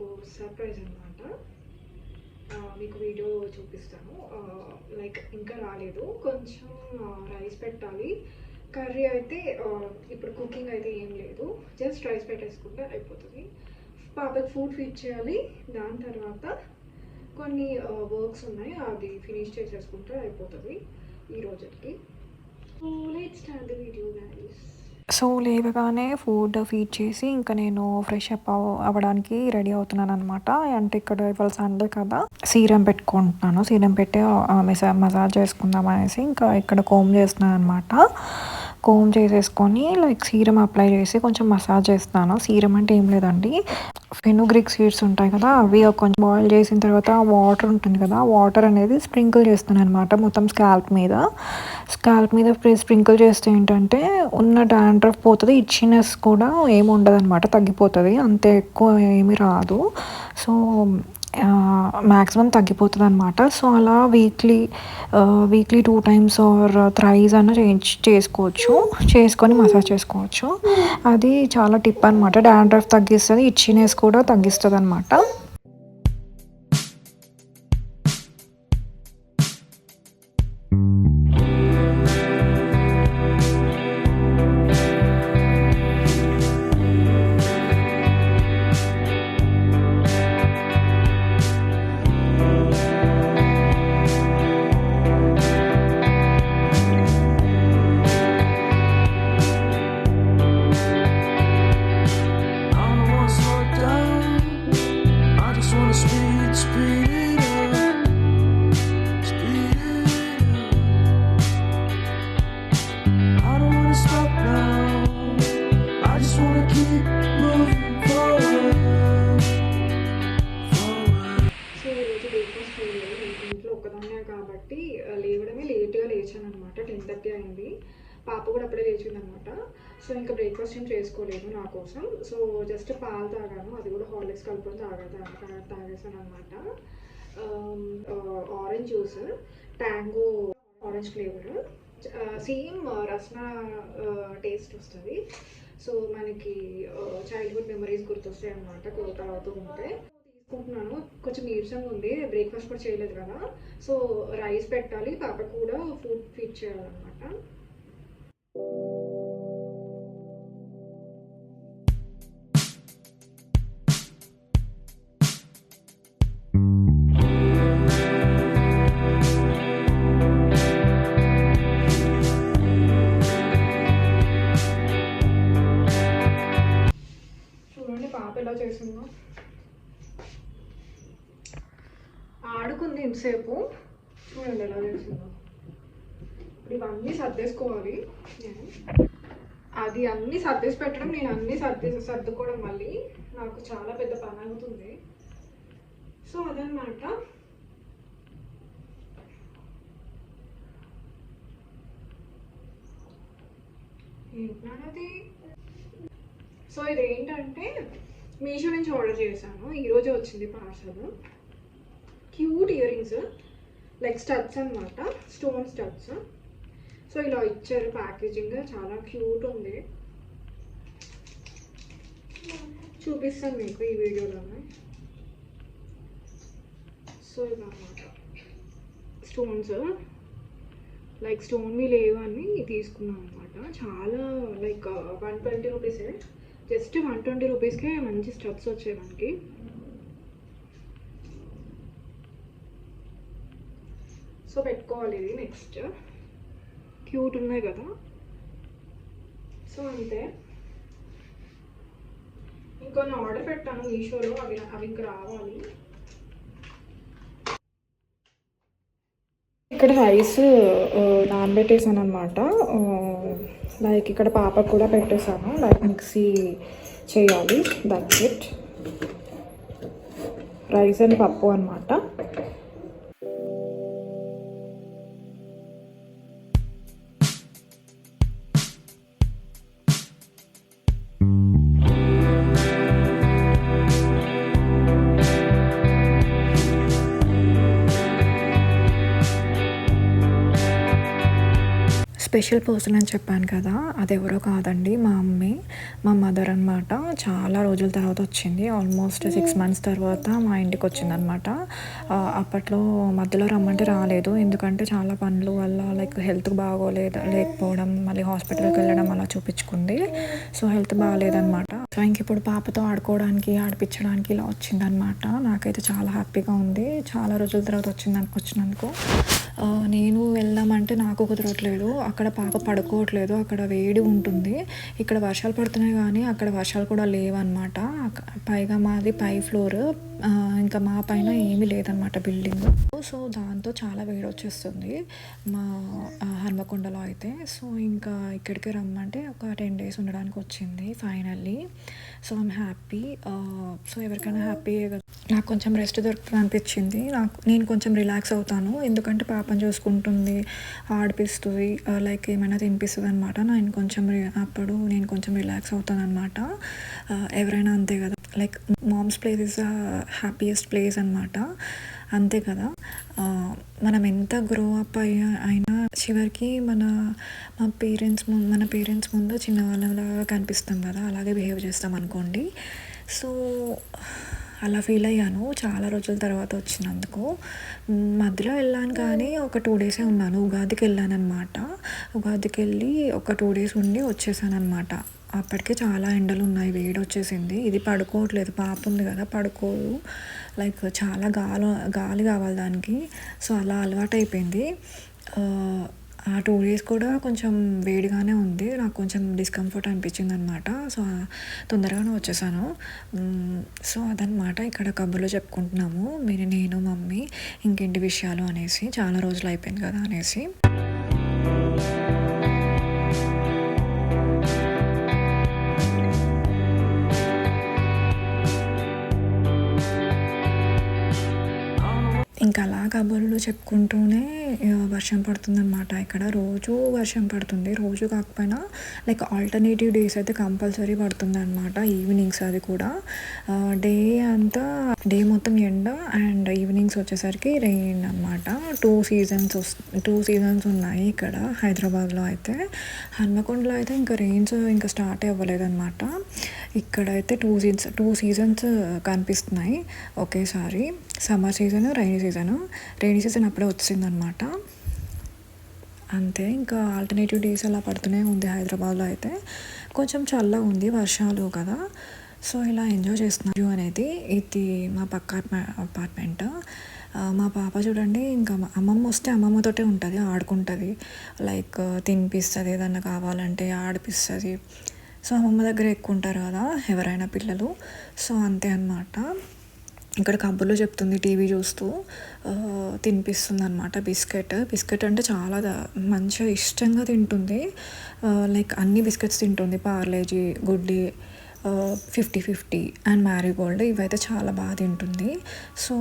మీకు సర్ప్రైజ్ అనమాట మీకు వీడియో చూపిస్తాను. లైక్ ఇంకా రాలేదు. కొంచెం రైస్ పెట్టాలి. కర్రీ అయితే ఇప్పుడు కుకింగ్ అయితే ఏం లేదు. జస్ట్ రైస్ పెట్టేసుకుంటే అయిపోతుంది. పాపకి ఫుడ్ ఫీడ్ చేయాలి. దాని తర్వాత కొన్ని వర్క్స్ ఉన్నాయి. అది ఫినిష్ చేసేసుకుంటే అయిపోతుంది ఈ రోజుకి. Let start the video guys so లేవగానే ఫుడ్ ఫీడ్ చేసి ఇంకా నేను ఫ్రెష్ అప్ అవ్వడానికి రెడీ అవుతున్నాను అనమాట అంటే ఇక్కడ ఇవాళ సండే కదా. సీరం పెట్టుకుంటున్నాను. సీరం పెట్టి మెసా మసాజ్ చేసుకుందాం అనేసి ఇంకా ఇక్కడ కోమ్ చేస్తున్నాను అనమాట కోమ్ చేసేసుకొని లైక్ సీరం అప్లై చేసి కొంచెం మసాజ్ చేస్తాను. సీరం అంటే ఏం లేదండి. ఫెనుగ్రిక్ సీడ్స్ ఉంటాయి కదా అవి కొంచెం బాయిల్ చేసిన తర్వాత వాటర్ ఉంటుంది కదా వాటర్ అనేది స్ప్రింకిల్ చేస్తాను అనమాట మొత్తం స్కాల్ప్ మీద. స్కాల్ప్ మీద స్ప్రింకిల్ చేస్తే ఏంటంటే ఉన్న డాండ్రఫ్ పోతుంది ఇచ్చినెస్ కూడా ఏమి ఉండదు అనమాట తగ్గిపోతుంది అంతే ఎక్కువ ఏమీ రాదు. సో మ్యాక్సిమం తగ్గిపోతుంది అనమాట సో అలా weekly weekly two times or thrice అన్న చేయించ్ చేసుకోవచ్చు. చేసుకొని మసాజ్ చేసుకోవచ్చు. అది చాలా టిప్ అనమాట డాండ్రఫ్ తగ్గిస్తుంది ఇచ్చినెస్ కూడా తగ్గిస్తుంది అనమాట లేచాను అనమాట టెన్ థర్టీ అయింది. పాప కూడా అప్పుడే లేచింది అనమాట సో ఇంకా బ్రేక్ఫాస్ట్ ఏం చేసుకోలేదు నా కోసం. సో జస్ట్ పాలు తాగాను. అది కూడా హార్లిక్స్ కలుపుకొని తాగా తాగేసాను అనమాట orange juice Tango orange flavour same Rasna taste వస్తుంది. సో మనకి చైల్డ్హుడ్ మెమరీస్ గుర్తొస్తాయి అనమాట కొత్త తాగుతూ ఉంటే. అనుకుంటున్నాను కొంచెం నీరసంగా ఉంది. బ్రేక్ఫాస్ట్ కూడా చేయలేదు కదా. సో రైస్ పెట్టాలి. పాప కూడా ఫుడ్ ఫీడ్ చేయాలన్నమాట. ఇంతసేపు చూడండి ఎలా చేసిందో. ఇప్పుడు ఇవన్నీ సర్దేసుకోవాలి. నేను. అది అన్నీ సర్దేసి పెట్టడం నేను అన్నీ సర్దే సర్దుకోవడం మళ్ళీ నాకు చాలా పెద్ద పని అవుతుంది. సో అదనమాట ఏంటన్నది? సో ఇది ఏంటంటే మీషో నుంచి ఆర్డర్ చేశాను. ఈరోజే వచ్చింది parcel cute earrings like studs అనమాట స్టోన్ స్టడ్స్ సో ఇలా ఇచ్చారు ప్యాకేజింగ్ చాలా క్యూట్ ఉంది. చూపిస్తాను మీకు ఈ వీడియోలోనే. సో ఇలా అనమాట స్టోన్స్ లైక్ స్టోన్వి లేవని తీసుకున్నాం అనమాట చాలా లైక్ వన్ ట్వంటీ రూపీసే జస్ట్ వన్ ట్వంటీ రూపీస్కే మంచి స్టడ్స్ వచ్చాయి మనకి. సో పెట్టుకోవాలి ఇది నెక్స్ట్. క్యూట్ ఉన్నాయి కదా. సో అంతే. ఇంకొన్ని ఆర్డర్ పెట్టాను మీషోలో అవి అవి ఇంకా రావాలి. ఇక్కడ రైస్ నానబెట్టేసాను అనమాట లైక్ ఇక్కడ పాపకు కూడా పెట్టేశాను లైక్ మిక్సీ చేయాలి. దట్స్ ఇట్ రైస్ అండ్ పప్పు అనమాట స్పెషల్ పర్సన్ అని చెప్పాను కదా అది ఎవరో కాదండి మా అమ్మే. మా మదర్ అనమాట చాలా రోజుల తర్వాత వచ్చింది. ఆల్మోస్ట్ సిక్స్ మంత్స్ తర్వాత మా ఇంటికి వచ్చింది అనమాట అప్పట్లో మధ్యలో రమ్మంటే రాలేదు. ఎందుకంటే చాలా పనులు వల్ల లైక్ హెల్త్ బాగోలేదు లేకపోవడం మళ్ళీ హాస్పిటల్కి వెళ్ళడం అలా చూపించుకుంది. సో హెల్త్ బాగాలేదనమాట సో ఇంక ఇప్పుడు పాపతో ఆడుకోవడానికి ఆడిపించడానికి ఇలా వచ్చిందనమాట నాకైతే చాలా హ్యాపీగా ఉంది. చాలా రోజుల తర్వాత వచ్చిందని వచ్చినందుకు. నేను వెళ్దామంటే నాకు కుదరట్లేదు. అక్కడ పాప పడుకోవట్లేదు. అక్కడ వేడి ఉంటుంది. ఇక్కడ వర్షాలు పడుతున్నాయి కానీ అక్కడ వర్షాలు కూడా లేవన్నమాట. పైగా మాది పై ఫ్లోర్. ఇంకా మా పైన ఏమీ లేదనమాట బిల్డింగ్. సో దాంతో చాలా వేడి వచ్చేస్తుంది. మా హన్మకొండలో అయితే. సో ఇంకా ఇక్కడికి రమ్మంటే ఒక టెన్ డేస్ ఉండడానికి వచ్చింది finally. So I'm happy so ఎవరికైనా హ్యాపీ నాకు కొంచెం రెస్ట్ దొరుకుతుంది అనిపించింది. నాకు నేను కొంచెం రిలాక్స్ అవుతాను. ఎందుకంటే పాపను చూసుకుంటుంది ఆడిపిస్తుంది uh, లైక్ ఏమైనా తినిపిస్తుంది అనమాట నేను కొంచెం రి- అప్పుడు నేను కొంచెం రిలాక్స్ అవుతాను అనమాట uh, ఎవరైనా అంతే కదా. Like mom's place is happiest place అనమాట అంతే కదా. Uh, మనం ఎంత గ్రో అప్ అయ్యా అయినా చివరికి మన మా పేరెంట్స్ మన పేరెంట్స్ ముందు చిన్నవాళ్ళలాగా కనిపిస్తాం కదా అలాగే బిహేవ్ చేస్తాం అనుకోండి. సో అలా ఫీల్ అయ్యాను. చాలా రోజుల తర్వాత వచ్చినందుకు. మధ్యలో వెళ్ళాను కానీ ఒక టూ డేసే ఉన్నాను. ఉగాదికి వెళ్ళాను అనమాట ఉగాదికి వెళ్ళి ఒక టూ డేస్ ఉండి వచ్చేసాను అనమాట అప్పటికే చాలా ఎండలు ఉన్నాయి. వేడి వచ్చేసింది. ఇది పడుకోవట్లేదు. పాప ఉంది కదా పడుకోదు. లైక్ చాలా గాలి గాలి కావాలి దానికి. సో అలా అలవాటు అయిపోయింది ఆ, టూ డేస్ కూడా కొంచెం వేడిగానే ఉంది. నాకు కొంచెం డిస్కంఫర్ట్ అనిపించింది అనమాట సో తొందరగానే వచ్చేసాను. సో అదనమాట ఇక్కడ కబుర్లో చెప్పుకుంటున్నాము. మీరు నేను మమ్మీ ఇంకేంటి విషయాలు అనేసి చాలా రోజులు అయిపోయింది కదా అనేసి. ఇంకా అలా కబుర్లు చెప్పుకుంటూనే వర్షం పడుతుందన్నమాట. ఇక్కడ రోజు వర్షం పడుతుంది. రోజు కాకపోయినా లైక్ ఆల్టర్నేటివ్ డేస్ అయితే కంపల్సరీ పడుతుంది అనమాట ఈవినింగ్స్ అది కూడా. డే అంతా డే మొత్తం ఎండ అండ్ ఈవినింగ్స్ వచ్చేసరికి రెయిన్ అనమాట టూ సీజన్స్ టూ సీజన్స్ ఉన్నాయి ఇక్కడ హైదరాబాద్లో అయితే. హన్మకొండలో అయితే ఇంకా రెయిన్స్ ఇంకా స్టార్ట్ అవ్వలేదన్నమాట. ఇక్కడైతే టూ సీజన్స్ టూ సీజన్స్ కనిపిస్తున్నాయి ఒకేసారి. Summer season rainy season. Rainy season అప్పుడే వచ్చిందనమాట అంతే ఇంకా ఆల్టర్నేటివ్ డేస్ అలా పడుతూనే ఉంది హైదరాబాద్లో అయితే. కొంచెం చల్లగా ఉంది వర్షాలు కదా. సో ఇలా ఎంజాయ్ చేస్తున్నారు అనేది ఇది మా పక్క అపార్ట్మెంట్. మా పాప చూడండి ఇంకా అమ్మమ్మ వస్తే అమ్మమ్మతోటే ఉంటుంది ఆడుకుంటుంది. లైక్ తినిపిస్తుంది ఏదన్నా కావాలంటే ఆడిపిస్తుంది. సో అమ్మమ్మ దగ్గర ఎక్కువ ఉంటారు కదా ఎవరైనా పిల్లలు. సో అంతే అన్నమాట. ఇక్కడ కబుర్లు చెప్తుంది టీవీ చూస్తూ తినిపిస్తుంది అనమాట బిస్కెట్. బిస్కెట్ అంటే చాలా మంచిగా ఇష్టంగా తింటుంది. లైక్ అన్ని బిస్కెట్స్ తింటుంది. పార్లేజీ గుడ్డి ఫిఫ్టీ ఫిఫ్టీ అండ్ మ్యారీగోల్డ్ ఇవైతే చాలా బాగా తింటుంది. సో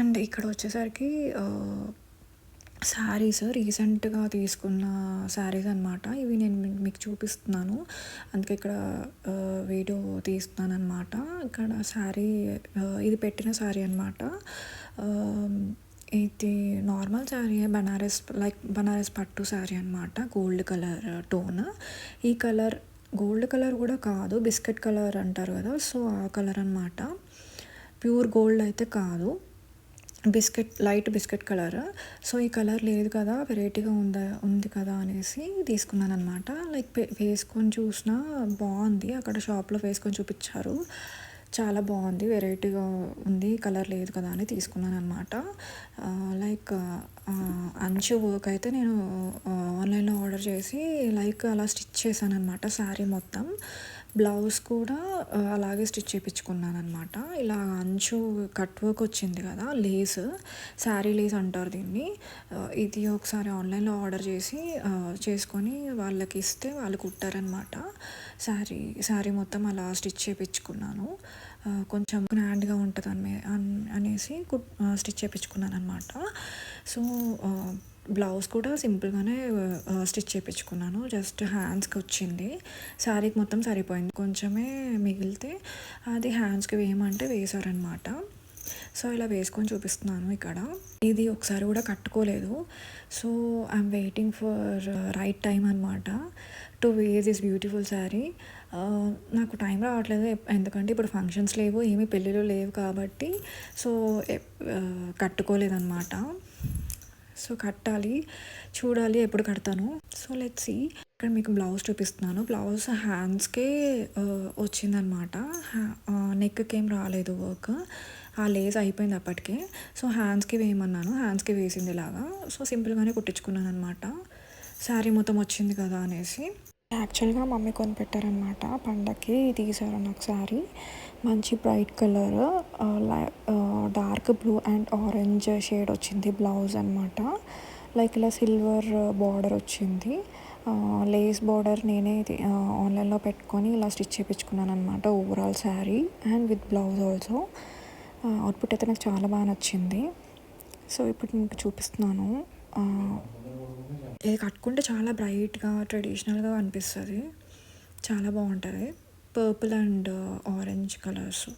అండ్ ఇక్కడ వచ్చేసరికి శారీస్ రీసెంట్గా తీసుకున్న శారీస్ అనమాట ఇవి నేను మీకు చూపిస్తున్నాను. అందుకే ఇక్కడ వీడియో తీస్తున్నాను అనమాట ఇక్కడ శారీ ఇది పెట్టిన శారీ అనమాట ఇది నార్మల్ శారీ బనారస్ లైక్ బనారస్ పట్టు శారీ అనమాట గోల్డ్ కలర్ టోన్. ఈ కలర్ గోల్డ్ కలర్ కూడా కాదు బిస్కెట్ కలర్ అంటారు కదా సో ఆ కలర్ అనమాట ప్యూర్ గోల్డ్ అయితే కాదు. Biscuit light biscuit colour? So ఈ కలర్ లేదు కదా వెరైటీగా ఉందా ఉంది కదా అనేసి తీసుకున్నాను అనమాట లైక్ వేసుకొని చూసినా బాగుంది. అక్కడ షాప్లో వేసుకొని చూపించారు. చాలా బాగుంది వెరైటీగా ఉంది కలర్ లేదు కదా అని తీసుకున్నాను అనమాట లైక్ అంచు వర్క్ అయితే నేను ఆన్లైన్లో ఆర్డర్ చేసి లైక్ అలా స్టిచ్ చేశాను అనమాట శారీ మొత్తం. బ్లౌజ్ కూడా అలాగే స్టిచ్ చేయించుకున్నాను అనమాట ఇలా అంచు కట్ వర్క్ వచ్చింది కదా లేస్ శారీ లేస్ అంటారు దీన్ని. ఇది ఒకసారి ఆన్లైన్లో ఆర్డర్ చేసి చేసుకొని వాళ్ళకి ఇస్తే వాళ్ళు కుట్టారనమాట శారీ శారీ మొత్తం అలా స్టిచ్ చేయించుకున్నాను కొంచెం గ్రాండ్గా ఉంటుంది అని అనేసి కుట్ స్టిచ్ చేయించుకున్నాను అనమాట సో బ్లౌజ్ కూడా సింపుల్గానే స్టిచ్ చేయించుకున్నాను జస్ట్ హ్యాండ్స్కి వచ్చింది. శారీకి మొత్తం సరిపోయింది. కొంచెమే మిగిలితే అది హ్యాండ్స్కి వేయమంటే వేశారనమాట సో ఇలా వేసుకొని చూపిస్తున్నాను ఇక్కడ. ఇది ఒకసారి కూడా కట్టుకోలేదు. So I'm waiting for right time అనమాట to wear this beautiful sari నాకు టైం రావట్లేదు. ఎందుకంటే ఇప్పుడు ఫంక్షన్స్ లేవు. ఏమీ పెళ్ళిళ్ళు లేవు కాబట్టి. సో కట్టుకోలేదన్నమాట. సో కట్టాలి చూడాలి ఎప్పుడు కడతాను. సో లెట్ సి ఇక్కడ మీకు బ్లౌజ్ చూపిస్తున్నాను. బ్లౌజ్ హ్యాండ్స్కే వచ్చిందనమాట నెక్కి ఏం రాలేదు వర్క్ ఆ లేస్ అయిపోయింది అప్పటికే. సో హ్యాండ్స్కి వేయమన్నాను. హ్యాండ్స్కి వేసింది ఇలాగా. సో సింపుల్గానే కుట్టించుకున్నాను అనమాట శారీ మొత్తం వచ్చింది కదా అనేసి. యాక్చువల్గా మమ్మీ కొనిపెట్టారనమాట పండక్కి తీసారు నాకు శారీ మంచి bright colour dark blue and orange shade వచ్చింది బ్లౌజ్ అనమాట లైక్ ఇలా సిల్వర్ బార్డర్ వచ్చింది. లేస్ బార్డర్ నేనే ఆన్లైన్లో పెట్టుకొని ఇలా స్టిచ్ చేయించుకున్నాను అనమాట overall sari and with blouse also. Output అయితే నాకు చాలా బాగా నచ్చింది. సో ఇప్పుడు మీకు చూపిస్తున్నాను. ఇది కట్టుకుంటే చాలా బ్రైట్గా ట్రెడిషనల్గా అనిపిస్తుంది. చాలా బాగుంటుంది. Purple and orange colours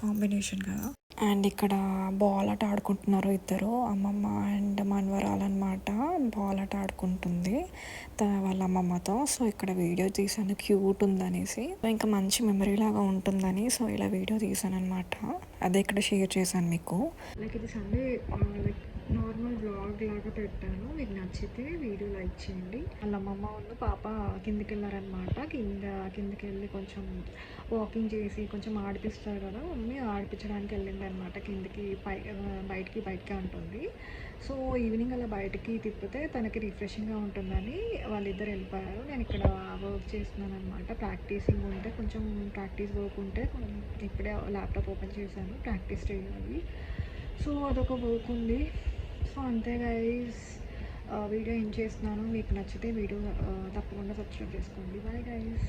combination కదా. అండ్ ఇక్కడ బాల్ ఆట ఆడుకుంటున్నారు ఇద్దరు అమ్మమ్మ అండ్ మనవరాలు అనమాట బాల్ ఆట ఆడుకుంటుంది త- వాళ్ళ అమ్మమ్మతో. సో ఇక్కడ వీడియో తీసాను క్యూట్ ఉందనేసి. ఇంకా మంచి మెమరీ లాగా ఉంటుందని సో ఇలా వీడియో తీసాను అనమాట అదే ఇక్కడ షేర్ చేశాను మీకు. లైక్ ఇది సండే లైక్ నార్మల్ బ్లాగ్ లాగా పెట్టాను. మీకు నచ్చితే వీడియో లైక్ చేయండి. వాళ్ళ అమ్మమ్మ వాళ్ళు పాప కిందికి వెళ్ళారనమాట కింద కిందికి వెళ్ళి కొంచెం వాకింగ్ చేసి కొంచెం ఆడిపిస్తారు కదా మమ్మీ ఆడిపించడానికి వెళ్ళింది అనమాట కిందికి పై బయటికి బయటకే ఉంటుంది. సో ఈవినింగ్ అలా బయటికి తిప్పితే తనకి రిఫ్రెషింగ్గా ఉంటుందని వాళ్ళిద్దరు వెళ్ళిపోయారు. నేను ఇక్కడ వర్క్ చేస్తున్నాను అనమాట ప్రాక్టీసింగ్ ఉంటే కొంచెం ప్రాక్టీస్ వర్క్ ఉంటే కొంచెం ఇప్పుడే ల్యాప్టాప్ ఓపెన్ చేశాను. ప్రాక్టీస్ చేయాలి. సో అదొక వర్క్ ఉంది. సో అంతే గైస్ వీడియో ఏం చేస్తున్నాను మీకు నచ్చితే వీడియో తప్పకుండా సబ్స్క్రైబ్ చేసుకోండి. Bye guys